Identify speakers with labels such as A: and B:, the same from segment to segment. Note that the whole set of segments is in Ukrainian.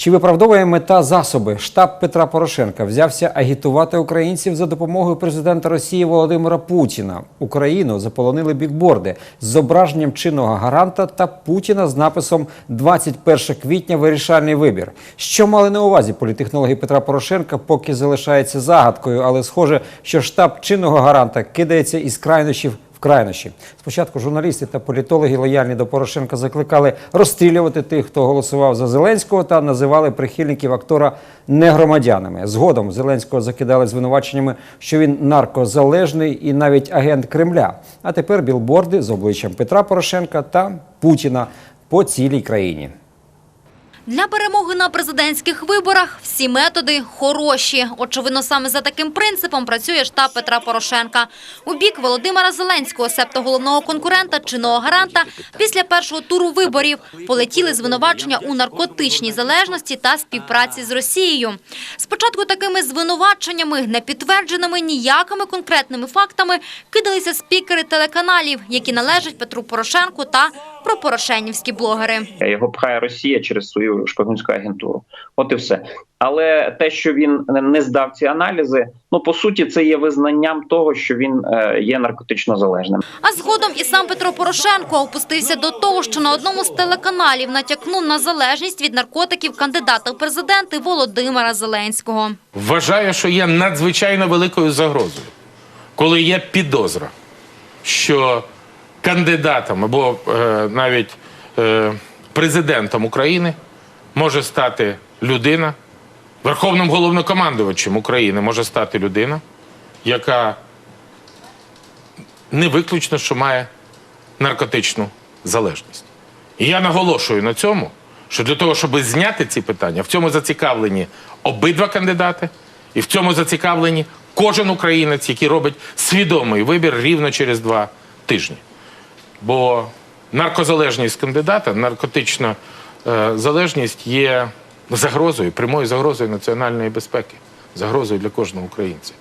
A: Чи виправдовує мета засоби? Штаб Петра Порошенка взявся агітувати українців за допомогою президента Росії Володимира Путіна. Україну заполонили бікборди з зображенням чинного гаранта та Путіна з написом «21 квітня. Вирішальний вибір. Що мали на увазі політехнологи Петра Порошенка, поки залишається загадкою, але схоже, що штаб чинного гаранта кидається із крайнощів крайнощі. Спочатку журналісти та політологи, лояльні до Порошенка, закликали розстрілювати тих, хто голосував за Зеленського, та називали прихильників актора негромадянами. Згодом Зеленського закидали звинуваченнями, що він наркозалежний і навіть агент Кремля. А тепер білборди з обличчям Петра Порошенка та Путіна по цілій країні.
B: Для перемоги на президентських виборах всі методи хороші. Очевидно, саме за таким принципом працює штаб Петра Порошенка. У бік Володимира Зеленського, себто головного конкурента, чинного гаранта, після першого туру виборів полетіли звинувачення у наркотичній залежності та співпраці з Росією. Спочатку такими звинуваченнями, не підтвердженими ніякими конкретними фактами, кидалися спікери телеканалів, які належать Петру Порошенку та пропорошенівські блогери.
C: Його пхає Росія через свою шпигунську агентуру. От і все. Але те, що він не здав ці аналізи, ну по суті, це є визнанням того, що він е, є наркотично залежним.
B: А згодом і сам Петро Порошенко опустився до того, що на одному з телеканалів натякнув на залежність від наркотиків кандидата в президенти Володимира Зеленського.
D: Вважаю, що є надзвичайно великою загрозою, коли є підозра, що кандидатом або е, навіть е, президентом України може стати людина, верховним головнокомандувачем України може стати людина, яка не виключно, що має наркотичну залежність. І я наголошую на цьому, що для того, щоб зняти ці питання, в цьому зацікавлені обидва кандидати, і в цьому зацікавлені кожен українець, який робить свідомий вибір рівно через два тижні. Бо наркозалежність кандидата, наркотична е, залежність є загрозою, прямою загрозою національної безпеки, загрозою для кожного українця.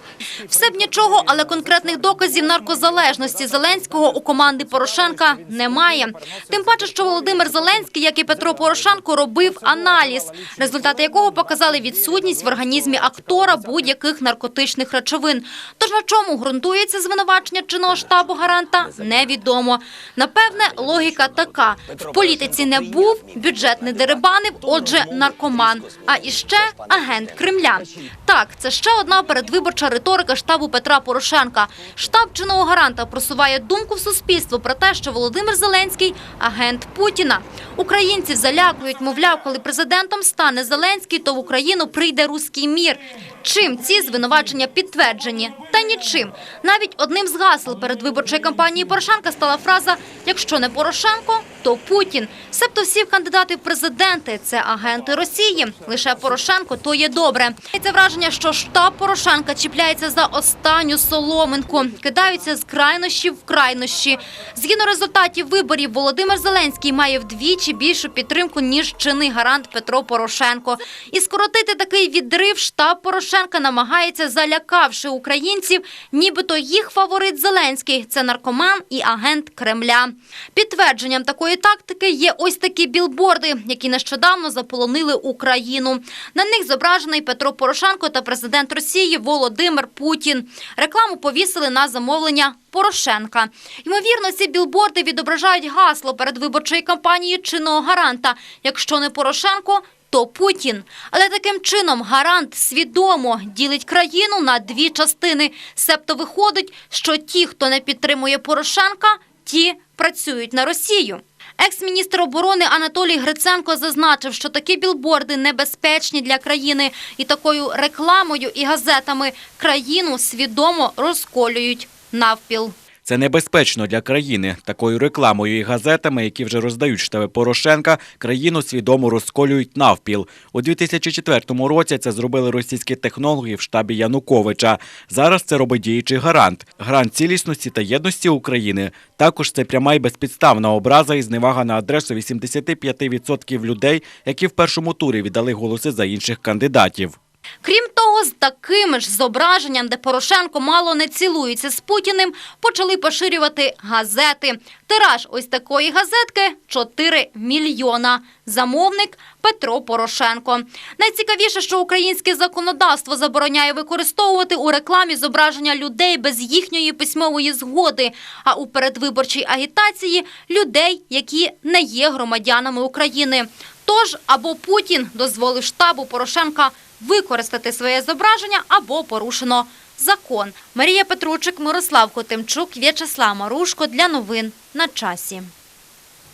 B: Все б нічого, але конкретних доказів наркозалежності Зеленського у команди Порошенка немає. Тим паче, що Володимир Зеленський, як і Петро Порошенко, робив аналіз, результати якого показали відсутність в організмі актора будь-яких наркотичних речовин. Тож на чому ґрунтується звинувачення чинного штабу гаранта, невідомо. Напевне, логіка така: в політиці не був, бюджет не деребанив, отже, наркоман. А іще агент Кремля. Так, це ще одна передвиборча риторика штабу Петра Порошенка. Штаб чинного гаранта просуває думку в суспільство про те, що Володимир Зеленський – агент Путіна. Українців залякують, мовляв, коли президентом стане Зеленський, то в Україну прийде руський мір. Чим ці звинувачення підтверджені? Та нічим. Навіть одним з гасел передвиборчої кампанії Порошенка стала фраза «Якщо не Порошенко, то Путін». Себто всі кандидати в президенти – це агенти Росії. Лише Порошенко – то є добре. Це враження, що штаб Порошенка чіпляється за останню соломинку. Кидаються з крайнощів в крайнощі. Згідно результатів виборів, Володимир Зеленський має вдвічі більшу підтримку, ніж чинний гарант Петро Порошенко. І скоротити такий відрив штаб Порошенка намагається, залякавши українців, нібито їх фаворит Зеленський – це наркоман і агент Кремля. Підтвердженням такої тактики є ось такі білборди, які нещодавно заполонили Україну. На них зображений Петро Порошенко та президент Росії Володимир Путін. Рекламу повісили на замовлення Порошенка. Ймовірно, ці білборди відображають гасло передвиборчої кампанії чинного гаранта. Якщо не Порошенко, то Путін. Але таким чином гарант свідомо ділить країну на дві частини. Себто виходить, що ті, хто не підтримує Порошенка, ті працюють на Росію. Екс-міністр оборони Анатолій Гриценко зазначив, що такі білборди небезпечні для країни, і такою рекламою і газетами країну свідомо розколюють навпіл.
E: Це небезпечно для країни. Такою рекламою і газетами, які вже роздають штаби Порошенка, країну свідомо розколюють навпіл. У 2004 році це зробили російські технологи в штабі Януковича. Зараз це робить діючий гарант. Гарант цілісності та єдності України. Також це пряма і безпідставна образа і зневага на адресу 85% людей, які в першому турі віддали голоси за інших кандидатів.
B: Крім того, з таким ж зображенням, де Порошенко мало не цілується з Путіним, почали поширювати газети. Тираж ось такої газетки – 4 мільйона. Замовник – Петро Порошенко. Найцікавіше, що українське законодавство забороняє використовувати у рекламі зображення людей без їхньої письмової згоди, а у передвиборчій агітації – людей, які не є громадянами України. Тож або Путін дозволив штабу Порошенка використати своє зображення, або порушено закон. Марія Петручик, Мирослав Хотимчук, В'ячеслав Марушко для новин на часі.